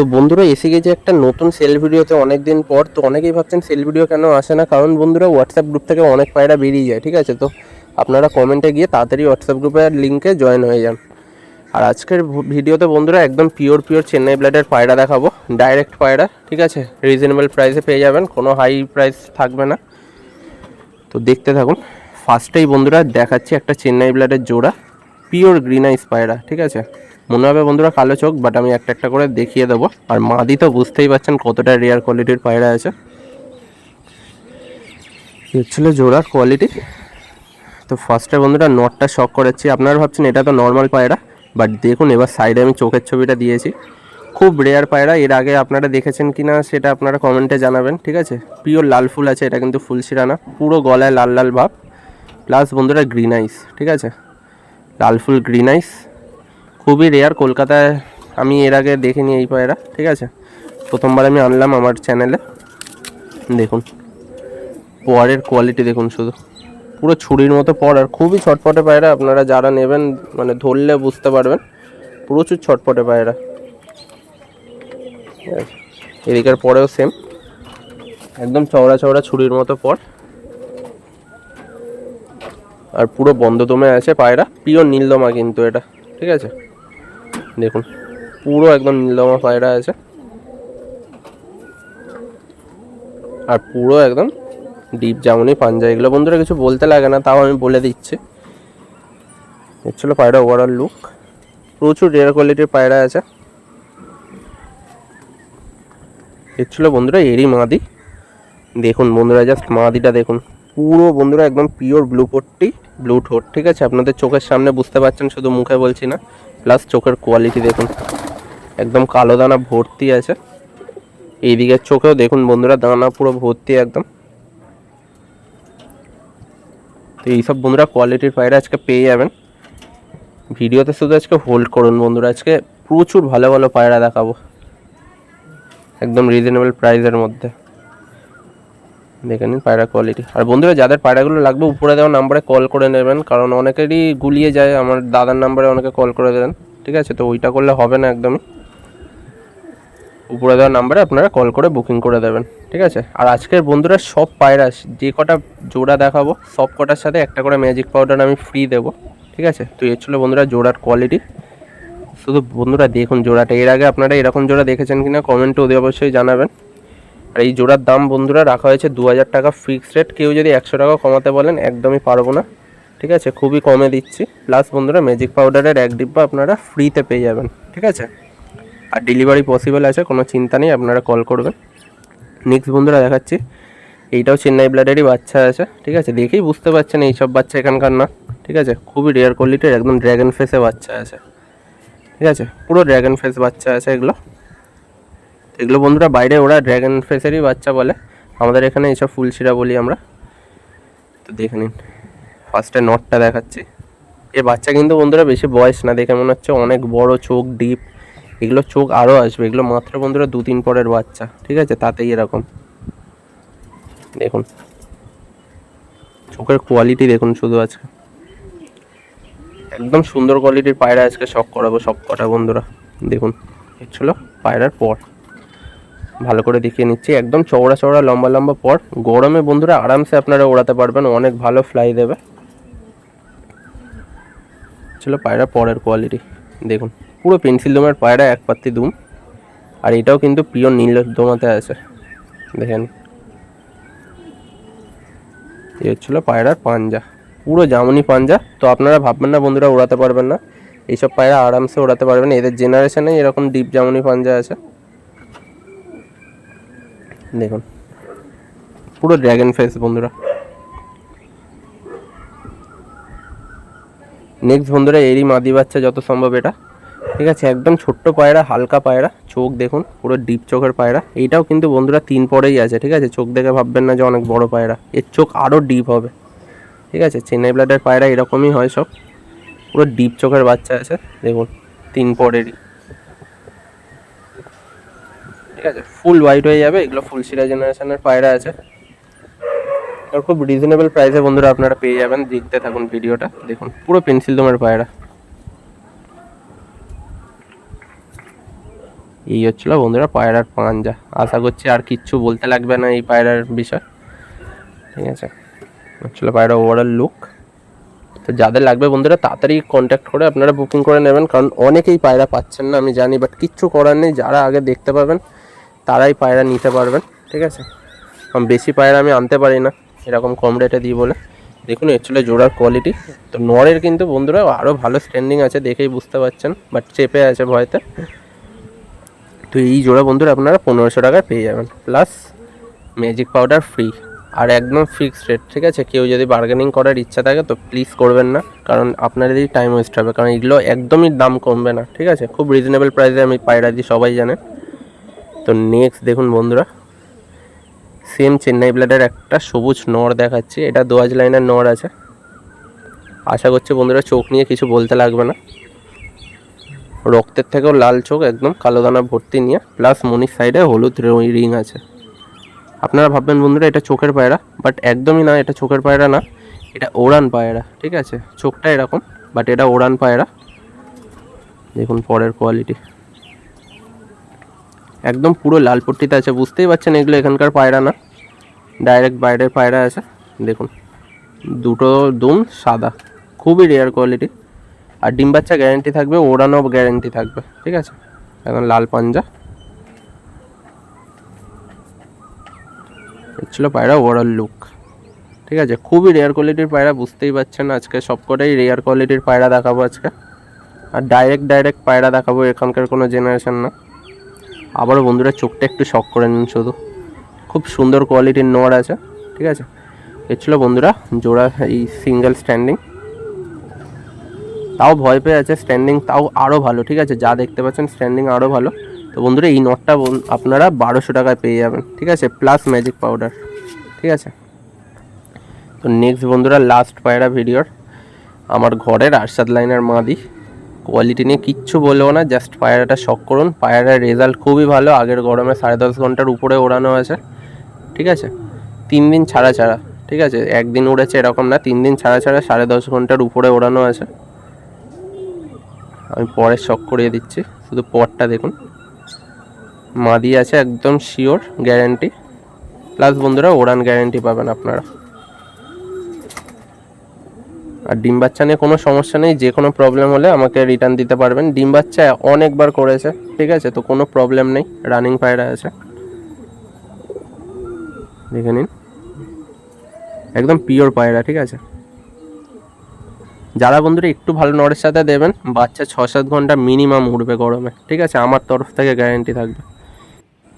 তো বন্ধুরা, এসে গেছে একটা নতুন সেল ভিডিওতে অনেক দিন পর। তো অনেকেই ভাবছেন সেল ভিডিও কেন আসে না? কারণ বন্ধুরা হোয়াটসঅ্যাপ গ্রুপ থেকে অনেক পায়রা বেরিয়ে যায়, ঠিক আছে? তো আপনারা কমেন্টে গিয়ে তাড়াতাড়ি হোয়াটসঅ্যাপ গ্রুপের লিঙ্কে জয়েন হয়ে যান। আর আজকের ভিডিওতে বন্ধুরা, একদম পিওর পিওর চেন্নাই ব্লাডের পায়রা দেখাবো। ডাইরেক্ট পায়রা, ঠিক আছে? রিজনেবল প্রাইসে পেয়ে যাবেন, কোনো হাই প্রাইস থাকবে না। তো দেখতে থাকুন। ফার্স্টেই বন্ধুরা, দেখাচ্ছি একটা চেন্নাই ব্লাডের জোড়া পিওর গ্রিন আইস পায়রা, ঠিক আছে? মনে হবে বন্ধুরা কালো চোখ বাট আমি একটা একটা করে দেখিয়ে দেবো। আর মাদি তো বুঝতেই পারছেন কতটা রেয়ার কোয়ালিটির পায়রা আছে। হচ্ছিল জোড়ার কোয়ালিটি তো ফার্স্টে বন্ধুরা নটটা শক করেছি। আপনারা ভাবছেন এটা তো নর্মাল পায়রা বাট দেখুন এবার সাইডে আমি চোখের ছবিটা দিয়েছি। খুব রেয়ার পায়রা, এর আগে আপনারা দেখেছেন কি না সেটা আপনারা কমেন্টে জানাবেন, ঠিক আছে? পিওর লাল ফুল আছে, এটা কিন্তু ফুল শিরা না পুরো গলায় লাল লাল ভাব। প্লাস বন্ধুরা গ্রিন আইস ঠিক আছে? লাল ফুল গ্রিন আইস খুবই রেয়ার কলকাতায় আমি এর আগে দেখিনি এই পায়রা, ঠিক আছে? প্রথমবার আমি আনলাম আমার চ্যানেলে দেখুন, পরের কোয়ালিটি দেখুন শুধু। পুরো ছুরির মতো পর, আর খুবই ছটপটে পায়রা, আপনারা যারা নেবেন মানে ধরলে বুঝতে পারবেন। প্রচুর ছটপটে পায়রা। এদিকের পরেও সেম একদম চওড়া চওড়া ছুরির মতো পর। আর পুরো বন্ধ দমে আছে পায়রা পিওর নীলদমা কিন্তু এটা, ঠিক আছে? দেখুন, পুরো একদম নীলদমা পায়রা আছে। আর পুরো একদম ডিপ জামুনি পাঞ্জা, এগুলো বন্ধুরা কিছু বলতে লাগে না, তাও আমি বলে দিচ্ছি। হচ্ছিল পায়রা ওভারঅল লুক প্রচুর রেয়ার কোয়ালিটির পায়রা আছে। হচ্ছিল বন্ধুরা এরই মাদি। দেখুন বন্ধুরা জাস্ট মাদিটা দেখুন। পুরো বন্ধুরা একদম পিওর ব্লু পট্টি ব্লু ঠোঁট, ঠিক আছে? আপনাদের চোখের সামনে বুঝতে পারছেন, শুধু মুখে বলছি না। প্লাস চোখের কোয়ালিটি দেখুন, একদম কালো দানা ভর্তি আছে। এই দিকের চোখেও দেখুন বন্ধুরা, দানা পুরো ভর্তি একদম। তো এইসব বন্ধুরা কোয়ালিটির পায়রা আজকে পেয়ে যাবেন। ভিডিওতে শুধু আজকে হোল্ড করুন বন্ধুরা, আজকে প্রচুর ভালো ভালো পায়রা দেখাবো। একদম রিজনেবল প্রাইসের মধ্যে। দেখে নিন পায়রা কোয়ালিটি আর বন্ধুরা, যাদের পায়রাগুলো লাগবে, উপরে দেওয়া নাম্বারে কল করে নেবেন, কারণ অনেকেরই গুলিয়ে যায়। আমার দাদার নাম্বারে অনেকে কল করে দেন, ঠিক আছে? তো ওইটা করলে হবে না একদমই। উপরে দেওয়া নাম্বারে আপনারা কল করে বুকিং করে দেবেন, ঠিক আছে? আর আজকের বন্ধুরা, সব পায়রা, যে কটা জোড়া দেখাবো, সব কটার সাথে একটা করে ম্যাজিক পাউডার আমি ফ্রি দেবো, ঠিক আছে? তো এর ছিল বন্ধুরা, জোড়ার কোয়ালিটি শুধু বন্ধুরা, দেখুন জোড়াটা। এর আগে আপনারা এরকম জোড়া দেখেছেন কিনা কমেন্টে ওদের অবশ্যই জানাবেন। আর এই জোড়ার দাম বন্ধুরা রাখা হয়েছে দু হাজার টাকা ফিক্সড রেট কেউ যদি একশো টাকা কমাতে বলেন, একদমই পারব না। ঠিক আছে? খুবই কমে দিচ্ছি। প্লাস বন্ধুরা ম্যাজিক পাউডারের এক ডিব্বা আপনারা ফ্রিতে পেয়ে যাবেন। ঠিক আছে? আর ডেলিভারি পসিবল আছে, কোনো চিন্তা নেই, আপনারা কল করবেন। নেক্সট বন্ধুরা দেখাচ্ছি। এইটাও চেন্নাই ব্লাডেরই বাচ্চা আছে। ঠিক আছে? দেখেই বুঝতে পারছেন এইসব বাচ্চা এখানকার না। ঠিক আছে? খুবই রেয়ার কোয়ালিটির একদম ড্র্যাগন ফেসে বাচ্চা আছে। ঠিক আছে? পুরো ড্র্যাগন ফেস বাচ্চা আছে এগুলো। এগুলো বন্ধুরা বাইরে ওরা ড্র্যাগন ফেসেরই বাচ্চা বলে। আমাদের এখানে এইসব ফুলশিরা বলি আমরা। তো দেখে নিন। ফার্স্টে নটটা দেখাচ্ছি। এর বাচ্চা কিন্তু বন্ধুরা বেশি বয়স না, দেখে মনে হচ্ছে অনেক বড়, চোখ ডিপ এগুলো চোখ আরও আসবে। এগুলো মাত্র বন্ধুরা দু তিন পরের বাচ্চা, ঠিক আছে? তাতেই এরকম। দেখুন। চোখের কোয়ালিটি দেখুন শুধু আজকে। একদম সুন্দর কোয়ালিটির পায়রা আজকে শখ করাবো সব কটা বন্ধুরা। দেখুন এর ছিল পায়রার পর ভালো করে দেখিয়ে নিচ্ছি। একদম চওড়া চওড়া, লম্বা লম্বা পর গরমে বন্ধুরা আরামসে আপনারা ওড়াতে পারবেন, অনেক ভালো ফ্লাই দেবে। ছিল পায়রা পরের কোয়ালিটি দেখুন। পুরো পেন্সিল দোমের পায়রা এক পাত্তি দুম। আর এটাও কিন্তু পিওর নীল দোমাতে আছে। দেখেন। এ হচ্ছিল পায়রার পাঞ্জা। পুরো জামুনি পাঞ্জা। তো আপনারা ভাববেন না বন্ধুরা ওড়াতে পারবেন না। এইসব পায়রা আরামসে ওড়াতে পারবেন। এদের জেনারেশনে এরকম ডিপ জামুনি পাঞ্জা আছে। দেখুন। পুরো ড্র্যাগন ফেস বন্ধুরা। নেক্সট বন্ধুরা, এরই মাদি বাচ্চা যত সম্ভব এটা। ঠিক আছে, একদম ছোট্ট পায়রা, হালকা পায়রা, চোখ দেখুন, পুরো ডিপ চোখের পায়রা। এইটাও কিন্তু বন্ধুরা তিন পরেই আছে, ঠিক আছে? চোখ দেখে ভাববেন না যে অনেক বড় পায়রা। এর চোখ আরও ডিপ হবে। ঠিক আছে, চেন্নাই ব্লাডের পায়রা এরকমই হয় সব। পুরো ডিপ চোখের বাচ্চা আছে, দেখুন, তিন পরেরই। ঠিক আছে? ফুল হোয়াইট হয়ে যাবে, এগুলো ফুল সিরা জেনারেশনের পায়রা আছে। আর খুব রিজনেবল প্রাইসে বন্ধুরা আপনারা পেয়ে যাবেন, দেখতে থাকুন ভিডিওটা, দেখুন, পুরো পেন্সিল দমের পায়রা। এই হচ্ছিল বন্ধুরা পায়রার পাঞ্জা। আশা করছি আর কিচ্ছু বলতে লাগবে না এই পায়রার বিষয়। ঠিক আছে? হচ্ছিল পায়রা ওভারঅল লুক তো যাদের লাগবে বন্ধুরা, তাড়াতাড়ি কন্ট্যাক্ট করে আপনারা বুকিং করে নেবেন, কারণ অনেকেই পায়রা পাচ্ছেন না, আমি জানি বাট কিচ্ছু করার নেই, যারা আগে দেখতে পাবেন তারাই পায়রা নিতে পারবেন, ঠিক আছে? কারণ বেশি পায়রা আমি আনতে পারি না, এরকম কম রেটে দিই বলে। দেখুন অ্যাকচুয়ালি জোড়ার কোয়ালিটি তো নরের কিন্তু বন্ধুরা আরও ভালো স্ট্যান্ডিং আছে দেখেই বুঝতে পারছেন বাট চেপে আছে ভয়তে। তো এই জোড়া বন্ধুরা আপনারা পনেরোশো টাকায় পেয়ে যাবেন। প্লাস ম্যাজিক পাউডার ফ্রি আর একদম ফিক্সড রেট ঠিক আছে? কেউ যদি বার্গেনিং করার ইচ্ছা থাকে তো প্লিজ করবেন না, কারণ আপনাদেরই টাইম ওয়েস্ট হবে। কারণ এগুলো একদমই দাম কমবে না, ঠিক আছে? খুব রিজনেবল প্রাইসে আমি পায়রা দিই, সবাই জানে। তো নেক্সট দেখুন বন্ধুরা সেম চেন্নাই ব্লাডের একটা সবুজ নর দেখাচ্ছি, এটা দোয়াজ লাইনের নর আছে। আশা করছি বন্ধুরা চোখ নিয়ে কিছু বলতে লাগবে না। রক্তের থেকেও লাল চোখ, একদম কালো দানা ভর্তি নিয়ে প্লাস মনির সাইডে হলুদ রিং আছে। আপনারা ভাববেন বন্ধুরা এটা চোখের পায়রা বাট একদমই না, এটা চোখের পায়রা না, এটা ওড়ান পায়রা, ঠিক আছে? চোখটা এরকম বাট এটা ওড়ান পায়রা। দেখুন পরের কোয়ালিটি একদম পুরো লাল পট্টিতে আছে, বুঝতেই পারছেন এগুলো এখানকার পায়রা না। ডাইরেক্ট বাইরের পায়রা আছে, দেখুন। দুটো দুম, সাদা। খুবই রেয়ার কোয়ালিটি আর ডিম বাচ্চা গ্যারেন্টি থাকবে, ওড়ানো গ্যারেন্টি থাকবে, ঠিক আছে? এখন লাল পাঞ্জা। ছিল পায়রা ওভারঅল লুক ঠিক আছে? খুবই রেয়ার কোয়ালিটির পায়রা, বুঝতেই পারছেন আজকে সবকটাই রেয়ার কোয়ালিটির পায়রা দেখাবো আজকে। আর ডাইরেক্ট ডাইরেক্ট পায়রা দেখাবো এখানকার কোনো জেনারেশন না। আবারও বন্ধুরা চোখটা একটু শখ করে নিন শুধু। খুব সুন্দর কোয়ালিটির নোয়ার আছে, ঠিক আছে? এ ছিল বন্ধুরা জোড়া এই সিঙ্গেল স্ট্যান্ডিং তাও ভয় পেয়ে আছে স্ট্যান্ডিং তাও আরও ভালো, ঠিক আছে? যা দেখতে পাচ্ছেন স্ট্যান্ডিং আরও ভালো। তো বন্ধুরা এই নটটা আপনারা বারোশো টাকায় পেয়ে যাবেন, ঠিক আছে? প্লাস ম্যাজিক পাউডার ঠিক আছে? তো নেক্সট বন্ধুরা লাস্ট পায়রা ভিডিওর, আমার ঘরের আরশাদ লাইনের মাদি। কোয়ালিটি নিয়ে কিচ্ছু বলব না জাস্ট পায়রাটা শখ করুন। পায়রার রেজাল্ট খুবই ভালো, আগের গরমে সাড়ে দশ ঘণ্টার উপরে ওড়ানো আছে ঠিক আছে? তিন দিন ছাড়া ছাড়া, ঠিক আছে? একদিন উড়েছে এরকম না, তিন দিন ছাড়া ছাড়া সাড়ে দশ ঘণ্টার উপরে ওড়ানো আছে আমি পরে শখ করিয়ে দিচ্ছি, শুধু পরটা দেখুন। মাদি আছে একদম শিওর গ্যারেন্টি প্লাস বন্ধুরা, ওড়ান গ্যারেন্টি পাবেন আপনারা। আর ডিম বাচ্চা নিয়ে কোনো সমস্যা নেই, যে কোনো প্রবলেম হলে আমাকে রিটার্ন দিতে পারবেন। ডিম বাচ্চা অনেকবার করেছে, ঠিক আছে? তো কোনো প্রবলেম নেই রানিং পায়রা আছে। দেখে নিন। একদম পিওর পায়রা, ঠিক আছে? যারা বন্ধুরা একটু ভালো নরের সাথে দেবেন, বাচ্চা ছ সাত ঘণ্টা মিনিমাম উঠবে গরমে, ঠিক আছে? আমার তরফ থেকে গ্যারেন্টি থাকবে।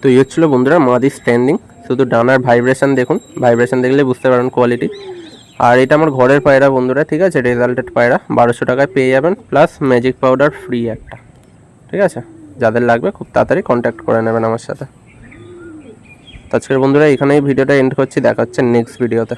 তো এই হচ্ছিল বন্ধুরা, মাদি স্ট্যান্ডিং শুধু ডানার ভাইব্রেশন দেখুন। ভাইব্রেশন দেখলে বুঝতে পারেন কোয়ালিটি আর এটা আমার ঘরের পায়রা বন্ধুরা, ঠিক আছে? রেজাল্টেড পায়রা, বারোশো টাকায় পেয়ে যাবেন প্লাস ম্যাজিক পাউডার ফ্রি একটা, ঠিক আছে? যাদের লাগবে খুব তাড়াতাড়ি কন্ট্যাক্ট করে নেবেন আমার সাথে। আজকের বন্ধুরা, এখানেই ভিডিওটা এন্ড করছি, দেখা হচ্ছে নেক্সট ভিডিওতে